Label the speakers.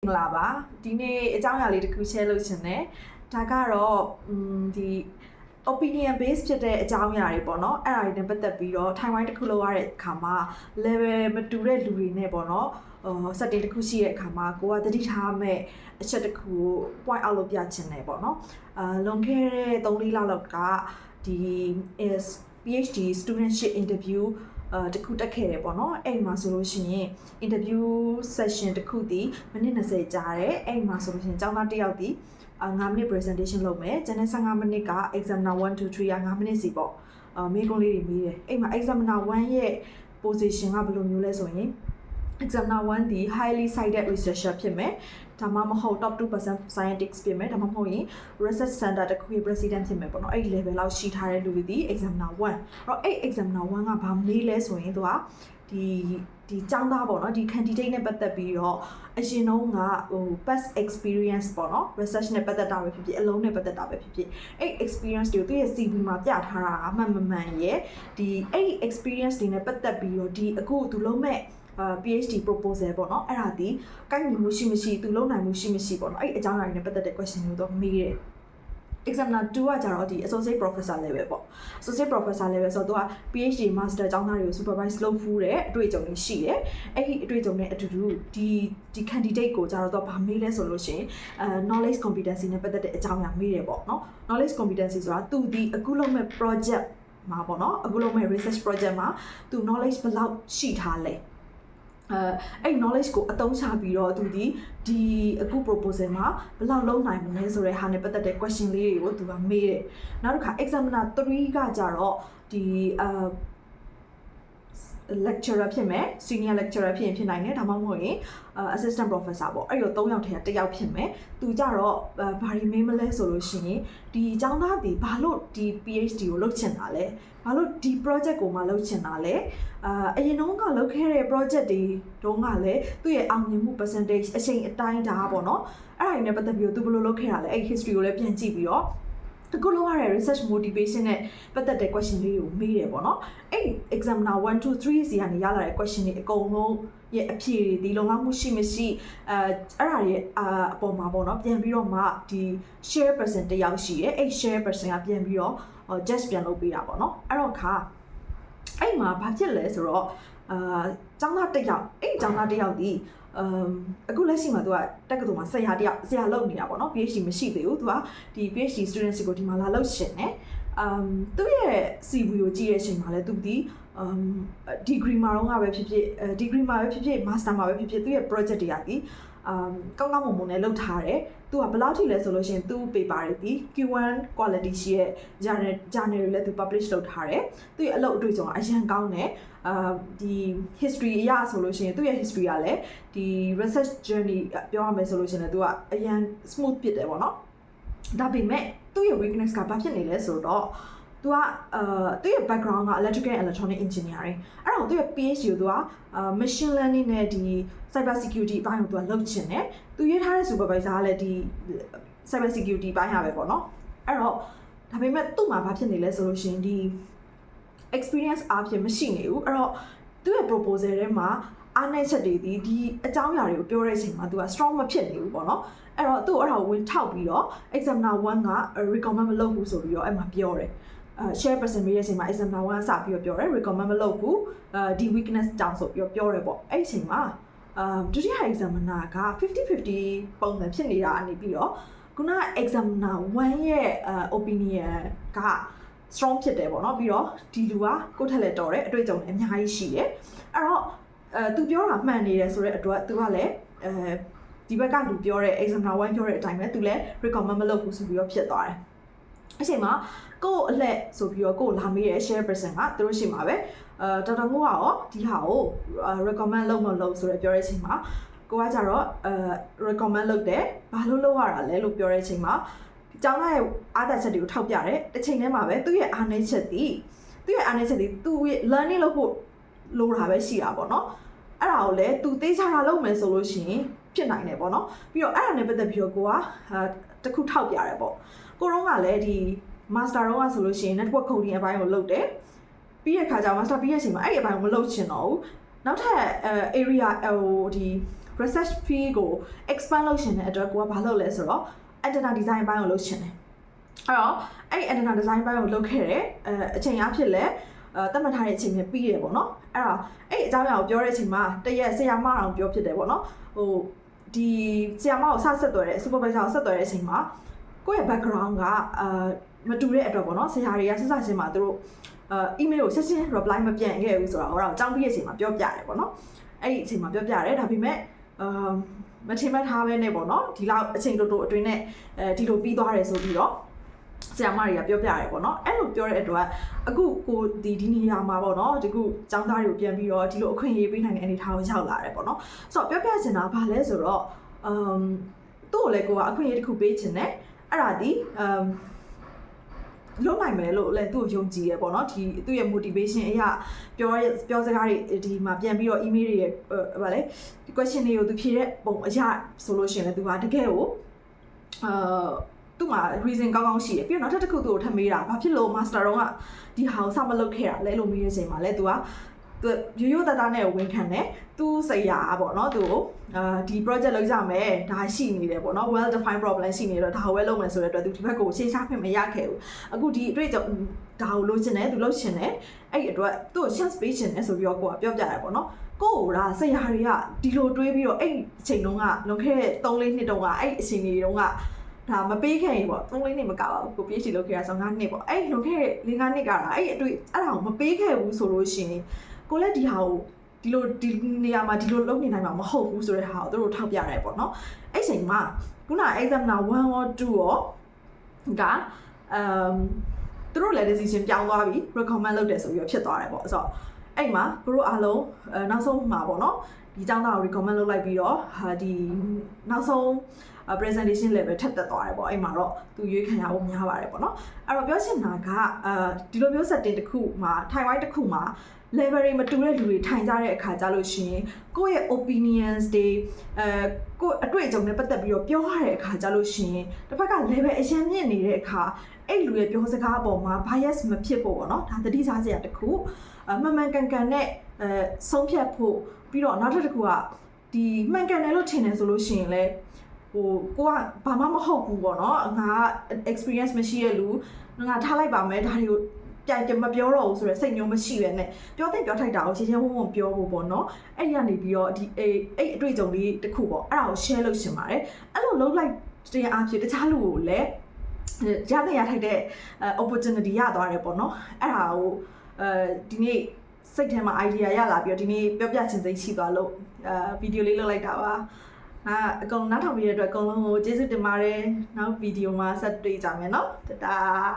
Speaker 1: မင်္ဂလာပါဒီနေ့အကြောင်းအရာလေးတစ်ခု share လုပ်ချင်တယ်ဒါကတော့อืมဒီ opinion based ဖြစ်တဲ့အကြောင်းအရာတွေပေါ့နော်အဲ့ဒါတွေနဲ့ပတ်သက်ပြီးတော့ထိုင်ဝမ်တစ်ခုလောက်ရတဲ့အခါမှာ level မတူတဲ့လူတွေနဲ့ပေါ့နော်ဟို setting တစ်ခုရှိတဲ့အခါမှာကိုကသတိထားမဲ့အချက်တစ်ခုကို point out လုပ်ပြချင်တယ်ပေါ့နော်အာလွန်ခဲ့တဲ့3-4လလောက်ကဒီ is PhD studentship interview အာတခုတက်ခဲ့တယ်ပေါ့နော်အဲ့မှာဆိုလို့ရှိရင် interview session တစ်ခုတည်မိနစ်20ကြာတယ်အဲ့မှာဆိုလို့ရှိရင်ကျောင်းသားတစ်ယောက်တည်အာ9မိနစ် presentation လုပ်မယ်ကျန်တဲ့15မိနစ်က examiner 1 2 3က9မိနစ်စီပေါ့အာမေးခွန်းလေးတွေမေးတယ်အဲ့မှာ examiner 1ရဲ့ position ကဘယ်လိုမျိုးလဲဆိုရင် examiner 1ဒီ highly cited researcher ဖြစ်မယ်ဒါမှမဟုတ် top 2% scientist ဖြစ်မယ်ဒါမှမဟုတ်ရင် research center တစ်ခုရဲ့ president ဖြစ်မယ်ပေါ့နော်အဲ့ဒီ level လောက်ရှိထားတဲ့လူတွေဒီ examiner 1အဲ့တော့အဲ့ examiner 1ကဘာမေးလဲဆိုရင်သူကဒီဒီចောင်းသားပေါ့နော်ဒီ candidate နဲ့ပတ်သက်ပြီးတော့အရင်တုန်းကဟို past experience ပေါ့နော် research နဲ့ပတ်သက်တာပဲဖြစ်ဖြစ်အလုံးနဲ့ပတ်သက်တာပဲဖြစ်ဖြစ်အဲ့ experience တွေကိုသူရဲ့ CV မှာပြထားတာအမှန်မမှန်ရဲ့ဒီအဲ့ experience တွေနဲ့ပတ်သက်ပြီးတော့ဒီအခုသူလုံးမဲ့အာ PhD proposal ပေါ့နော်အဲ့ဒါဒီကိုက်ညီမှုရှိမရှိသူလုံနိုင်မှုရှိမရှိပေါ့နော်အဲ့အကြောင်းအရာတွေနဲ့ပတ်သက်တဲ့ question တွေကိုတော့မေးတယ် examiner 2ကကြတော့ဒီ associate professor level ပေါ့ associate professor level ဆိုတော့သူက PhD master ကျောင်းသားတွေကို supervise လုပ်ဖူးတဲ့အတွေ့အကြုံတွေရှိတယ်အဲ့ဒီအတွေ့အကြုံနဲ့အတူတူဒီဒီ candidate ကိုကြတော့သူကဗာမေးလဲဆိုလို့ရှိရင်အဲ knowledge competency နဲ့ပတ်သက်တဲ့အကြောင်းအရာမေးတယ်ပေါ့နော် knowledge competency ဆိုတာသူဒီအခုလုပ်မဲ့ project မှာပေါ့နော်အခုလုပ်မဲ့ research project မှာသူ knowledge ဘယ်လောက်ရှိထားလဲ အဲအဲ့ knowledge ကိုအသုံးချပြီးတော့သူဒီဒီအခု proposal မှာဘယ်လောက်လုံးနိုင်မလဲဆိုတဲ့ဟာနဲ့ပတ်သက်တဲ့ question လေးတွေကိုသူကမေးတယ်နောက်တစ်ခါ examiner 3ကကြတော့ဒီအာ lecturer ဖြစ်မယ် senior lecturer ဖြစ်ရင်ဖြစ်နိုင်တယ်ဒါမှမဟုတ်ရင် assistant professor ပေါ့အဲ့လို၃ယောက်ထဲကတစ်ယောက်ဖြစ်မယ်သူကြတော့ဘာတွေမေးမလဲဆိုလို့ရှိရင်ဒီအကြောင်းသားဒီဘာလို့ဒီ PhD ကိုလုပ်ချင်တာလဲဘာလို့ဒီ project ကိုမှလုပ်ချင်တာလဲအာအရင်တုန်းကလုပ်ခဲ့တဲ့ project တွေတုန်းကလည်းသူ့ရဲ့အောင်မြင်မှု percentage အချိန်အတိုင်းဒါပေါ့နော်အဲ့ဒါတွေနဲ့ပတ်သက်ပြီးတော့သူဘယ်လိုလုပ်ခဲ့တာလဲအဲ့ history ကိုလည်းပြန်ကြည့်ပြီးတော့ အခုလောက်ရတဲ့ research motivation နဲ့ပတ်သက်တဲ့ question လေးကိုမေးတယ်ပေါ့နော်အဲ့ examiner 1 2 3စီကနေရလာတဲ့ question တွေအကုန်လုံးရဲ့အဖြေတွေဒီလုံလောက်မှုရှိမရှိအဲအဲ့ဒါတွေအာအပေါ်မှာပေါ့နော်ပြန်ပြီးတော့မှဒီ share person တစ်ယောက်ရှိရဲ့အဲ့ share person ကပြန်ပြီးတော့ just ပြန်လုပ်ပေးတာပေါ့နော်အဲ့တော့ခါအဲ့မှာဘာဖြစ်လဲဆိုတော့အာចောင်းသားတစ်ယောက်အဲ့ចောင်းသားတစ်ယောက်ဒီ အမ်အခုလက်ရှိမှာသူကတက္ကသိုလ်မှာဆရာတယောက်ဆရာလုပ်နေတာပေါ့နော် PhD မရှိသေးဘူးသူကဒီ PhD students ကိုဒီမှာလာလုပ်ရှင်တယ်အမ်သူ့ရဲ့ CV ကိုကြည့်တဲ့အချိန်မှာလဲသူဒီအမ် degree မှာတော့ပဲဖြစ်ဖြစ်အဲ degree မှာပဲဖြစ်ဖြစ် master မှာပဲဖြစ်ဖြစ်သူ့ရဲ့ project တွေကဒီ အမ်ကောင်းကောင်းမွန်မွန်နဲ့လုပ်ထားတယ်သူကဘယ်လောက်ထိလဲဆိုလို့ရှိရင်သူ့ paper တွေဒီ Q1 quality ရှိရဲ့ journal journal တွေလည်းသူ publish လုပ်ထားတယ်သူ့ရဲ့အလုပ်အတွေ့အကြုံကအရင်ကောင်းတယ်အာဒီ history အရဆိုလို့ရှိရင်သူ့ရဲ့ history ကလည်းဒီ research journey ပြောရမယ်ဆိုလို့ရှိရင်လည်းသူကအရင် smooth ဖြစ်တယ်ပေါ့နော်ဒါပေမဲ့သူ့ရဲ့ weakness ကဘာဖြစ်နေလဲဆိုတော့ သူကအာသူ့ရဲ့ background က electrical and electronic engineering အဲ့တော့သူ့ရဲ့ PhD ကိုသူကအာ machine learning နဲ့ဒီ cyber security အပိုင်းကိုသူကလုပ်ချင်တယ်သူရေးထားတဲ့ supervisor ကလည်းဒီ cyber security အပိုင်းရပဲပေါ့နော်အဲ့တော့ဒါပေမဲ့သူ့မှာဘာဖြစ်နေလဲဆိုလို့ရှိရင်ဒီ experience အားဖြင့်မရှိနေဘူးအဲ့တော့သူ့ရဲ့ proposal ထဲမှာအားနည်းချက်တွေဒီဒီအကြောင်းအရာတွေကိုပြောတဲ့အချိန်မှာ तू က strong မဖြစ်နေဘူးပေါ့နော်အဲ့တော့သူ့အဲ့ဒါကိုဝင်ထောက်ပြီးတော့ examiner 1က recommend မလုပ်ဘူးဆိုပြီးတော့အဲ့မှာပြောတယ်အဲ share person မေးတဲ့အချိန်မှာ examiner 1ကစပြီးတော့ပြောတယ် recommend မလုပ်ဘူးအဲဒီ weakness တောင်ဆိုပြီးတော့ပြောတယ်ပေါ့အဲ့ဒီအချိန်မှာအာဒုတိယ examiner က50-50ပုံစံဖြစ်နေတာအနေပြီးတော့ခုန examiner 1ရဲ့ opinion က strong ဖြစ်တယ်ပေါ့နော်ပြီးတော့ဒီလူကကိုယ့်ထက်လည်းတော်တယ်အတွေ့အကြုံလည်းအများကြီးရှိတယ်အဲ့တော့အဲသူပြောတာမှန်နေတယ်ဆိုတဲ့အတွက်သူကလည်းအဲဒီဘက်ကလူပြောတဲ့ examiner 1ပြောတဲ့အတိုင်းပဲသူလည်း recommend မလုပ်ဘူးဆိုပြီးတော့ဖြစ်သွားတယ် အချိန်မှာကိုယ့်အလှက်ဆိုပြီးတော့ကိုယ့်လာမေးတဲ့ share person ကသူတို့ရှိမှာပဲအဲတော်တော်ငို့ကရောဒီဟာကို recommend လုပ်မလုပ်ဆိုတော့ပြောတဲ့အချိန်မှာကိုကကြတော့အဲ recommend လုပ်တယ်ဘာလို့လုပ်ရတာလဲလို့ပြောတဲ့အချိန်မှာကျောင်းသားရဲ့အားသာချက်တွေကိုထောက်ပြတယ်တစ်ချိန်တည်းမှာပဲသူ့ရဲ့အားနည်းချက်ဒီသူ့ရဲ့အားနည်းချက်ဒီသူ့ရဲ့ learning လုပ်ဖို့လိုတာပဲရှိတာပေါ့နော်အဲ့ဒါကိုလည်းသူသိချတာလုပ်မယ်ဆိုလို့ရှိရင်ဖြစ်နိုင်တယ်ပေါ့နော်ပြီးတော့အဲ့ဒါနဲ့ပတ်သက်ပြီးတော့ကိုကတခုထောက်ပြတယ်ပေါ့ ကိုတော့ကလည်းဒီ master တော့ကဆိုလို့ရှိရင် network coding အပိုင်းကိုလုပ်တယ်ပြီးရခါကျ master ပြီးရချိန်မှာအဲ့ဒီအပိုင်းကိုမလုပ်ချင်တော့ဘူးနောက်ထပ် area ဟိုဒီ research field ကို expand လုပ်ရှင်တဲ့အတွက်ကိုကဘာလုပ်လဲဆိုတော့ antenna design ဘိုင်းကိုလုပ်ရှင်တယ်အဲ့တော့အဲ့ဒီ antenna design ဘိုင်းကိုလုပ်ခဲ့တယ်အဲအချိန်အားဖြင့်လဲအဲတတ်မှတ်ထားတဲ့အချိန်ပဲပြီးတယ်ပေါ့နော်အဲ့ဒါအဲ့ဒီအကြောင်းအရာကိုပြောတဲ့အချိန်မှာတရက်ဆရာမအောင်ပြောဖြစ်တယ်ပေါ့နော်ဟိုဒီဆရာမကိုစဆက်သွယ်တဲ့ supervisor ကိုဆက်သွယ်တဲ့အချိန်မှာ ကိုယ့်ရဲ့ background ကအာမတူတဲ့အတွက်ပေါ့နော်ဆရာတွေကဆက်ဆက်ချင်းမှာသူတို့အဲ email ကိုဆက်ချင်း reply မပြန်ခဲ့ဘူးဆိုတာဟောတော့အကြောင်းပြည့်အချိန်မှာပြောပြတယ်ပေါ့နော်အဲ့ဒီအချိန်မှာပြောပြတယ်ဒါပေမဲ့အာမထင်မှတ်ထားပဲနဲ့ပေါ့နော်ဒီလောက်အချိန်တိုတိုအတွင်းနဲ့အဲဒီလိုပြီးသွားတယ်ဆိုပြီးတော့ဆရာမတွေကပြောပြရတယ်ပေါ့နော်အဲ့လိုပြောတဲ့အတွက်အခုကိုဒီဒီနေရာမှာပေါ့နော်ဒီခုចောင်းသားတွေကိုပြန်ပြီးတော့ဒီလိုအခွင့်အရေးပေးနိုင်တဲ့အနေအထားကိုရောက်လာတယ်ပေါ့နော်ဆိုတော့ပြောပြချင်တာဘာလဲဆိုတော့အမ်သူ့ကိုလည်းကိုကအခွင့်အရေးတစ်ခုပေးချင်တယ် အဲ့ဒါဒီအမ်လုံးနိုင်မယ်လို့လည်းသူ့ကိုယုံကြည်ရပေါ့နော်ဒီသူ့ရဲ့ motivation အရာပြောရပြောစကားတွေဒီမှာပြန်ပြီးတော့ email တွေရဲ့ဟိုဗာလေဒီ question တွေကိုသူဖြေတဲ့ပုံအရာဆိုလို့ရှိရင်လည်းသူကတကယ်ကိုအာသူ့မှာ reason ကောင်းကောင်းရှိတယ်ပြီးတော့နောက်ထပ်တစ်ခုသူ့ကိုထပ်မေးတာဘာဖြစ်လို့ master တော့ကဒီဟာကိုစမလုပ်ခဲ့တာလဲလို့မေးတဲ့အချိန်မှာလဲသူက သူရိုးရိုးသားသားနဲ့ဝင်ခံတယ်သူစိတ်ရပေါ့နော်သူကိုအာဒီ project လုပ်ကြမယ်ဒါရှိနေတယ်ပေါ့နော် well defined problem ရှိနေတော့ဒါကိုပဲလုပ်မယ်ဆိုတဲ့အတွက်သူဒီဘက်ကိုရှေ့ရှားခွင့်မရခဲ့ဘူးအခုဒီအတွေ့အကြုံဒါကိုလုပ်ချင်တယ်သူလုပ်ချင်တယ်အဲ့ဒီအတွက်သူ့ကို chance ပေးချင်တယ်ဆိုပြီးတော့ကိုကပြောပြရတယ်ပေါ့နော်ကိုကိုကဆရာတွေကဒီလိုတွေးပြီးတော့အဲ့ဒီအချိန်တုန်းကလွန်ခဲ့တဲ့3လေးနှစ်တုန်းကအဲ့ဒီအချိန်တွေတုန်းကဒါမပေးခဲ့ရင်ပေါ့3လေးနှစ်မကပါဘူးကို PhD လုပ်ခဲ့တာဆို5နှစ်ပေါ့အဲ့ဒီလွန်ခဲ့တဲ့4 5နှစ်ကအဲ့ဒီအတွေ့အဲ့ဒါကိုမပေးခဲ့ဘူးဆိုလို့ရှိရင် ကိုလည်းဒီဟာကိုဒီလိုဒီနေရာမှာဒီလိုလုပ်နေနိုင်မှာမဟုတ်ဘူးဆိုတဲ့ဟာကိုသူတို့ထောက်ပြရတယ်ပေါ့နော်အဲ့ချိန်မှာခုန examiner 1 or 2ရောကအမ်သူတို့လည်း decision ပြောင်းသွားပြီ recommend လုပ်တယ်ဆိုပြီးတော့ဖြစ်သွားတယ်ပေါ့ဆိုတော့အဲ့မှာကိုတို့အားလုံးအဲနောက်ဆုံးမှာပေါ့နော်ဒီចောင်းသားကို recommend လုပ်လိုက်ပြီးတော့ဟာဒီနောက်ဆုံး presentation level ထပ်တက်သွားတယ်ပေါ့အဲ့မှာတော့သူရွေးခံရဖို့များပါတယ်ပေါ့နော်အဲ့တော့ပြောချင်တာကအဲဒီလိုမျိုး setting တစ်ခုမှာ Taiwan တစ်ခုမှာ level တွေမတူတဲ့လူတွေထိုင်ကြတဲ့အခါကြလို့ရှိရင်ကိုယ့်ရဲ့ opinions တွေအဲကိုယ့်အတွေ့အကြုံနဲ့ပတ်သက်ပြီးတော့ပြောရတဲ့အခါကြလို့ရှိရင်တစ်ဖက်က level အရင်မြင့်နေတဲ့အခါအဲ့လူရဲ့ပြောစကားအပေါ်မှာ bias မဖြစ်ဖို့ပေါ့နော်ဒါသတိထားစရာတစ်ခုအမှန်မှန်ကန်ကန်နဲ့အဲဆုံးဖြတ်ဖို့ပြီးတော့နောက်ထပ်တစ်ခုကဒီမှန်ကန်တယ်လို့ထင်တယ်ဆိုလို့ရှိရင်လည်းဟိုကိုကဘာမှမဟုတ်ဘူးပေါ့နော်ငါက experience မရှိတဲ့လူငါထားလိုက်ပါမယ်ဒါတွေကို ပြန်ပြန်မပြောတော့ဘူးဆိုတော့စိတ်ညုံမရှိပဲနဲ့ပြောတဲ့ပြောထိုက်တာကိုရှင်းရှင်းဝုံဝုံပြောဖို့ပေါ့နော်အဲ့ဒီကနေပြီးတော့ဒီအဲ့အဲ့အတွေ့အကြုံလေးတစ်ခုပေါ့အဲ့ဒါကို share လုပ်ရှင်ပါတယ်အဲ့လိုလုပ်လိုက်တဲ့အားဖြင့်တခြားလူကိုလည်းရတဲ့ရထိုက်တဲ့ opportunity ရသွားတယ်ပေါ့နော်အဲ့ဒါကိုအဲဒီနေ့စိတ်ထဲမှာ idea ရလာပြီးတော့ဒီနေ့ပြောပြချင်စိတ်ရှိသွားလို့အဲဗီဒီယိုလေးလုပ်လိုက်တာပါအာအကုန်နားထောင်ပြီးတဲ့အတွက်အကုန်လုံးကိုကျေးဇူးတင်ပါတယ်နောက်ဗီဒီယိုမှာဆက်တွေ့ကြမယ်နော်တတား